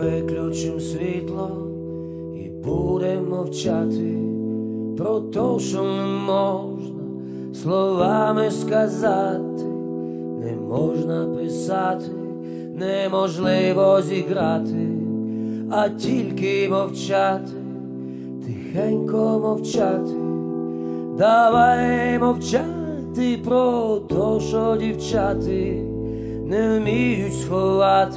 виключим світло і будемо мовчати. Про те, що не можна словами сказати, не можна писати, неможливо зіграти, а тільки мовчати, тихенько мовчати, давай мовчати про те, що дівчати не вміють сховати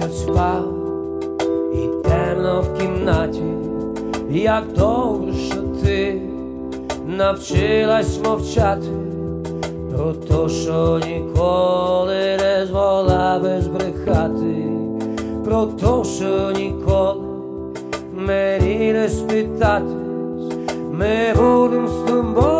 Місяць спав і темно в кімнаті, як добре, що ти навчилась мовчати про те, що ніколи не змогла би збрехати, про те, що ніколи мені не спитатись, ми будем з тобою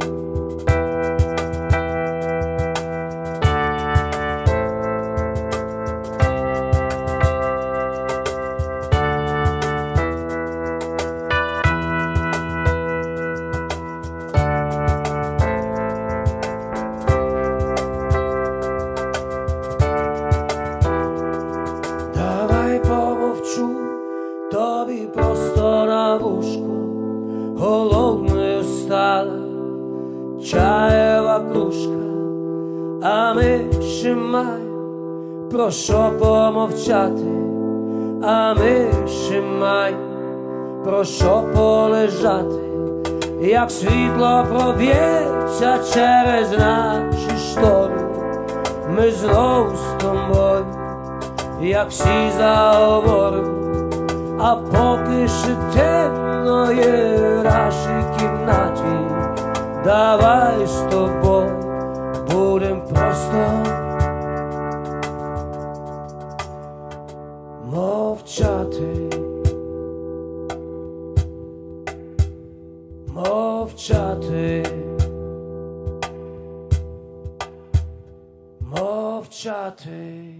А ми ще маємо про що помовчати, а ми ще маємо про що полежати, як світло проб'ється через наші штори, ми знову з тобою як всі заговорим, а поки ще темно є в нашій кімнаті, давай з тобою будем просто. Мовчати, мовчати, мовчати.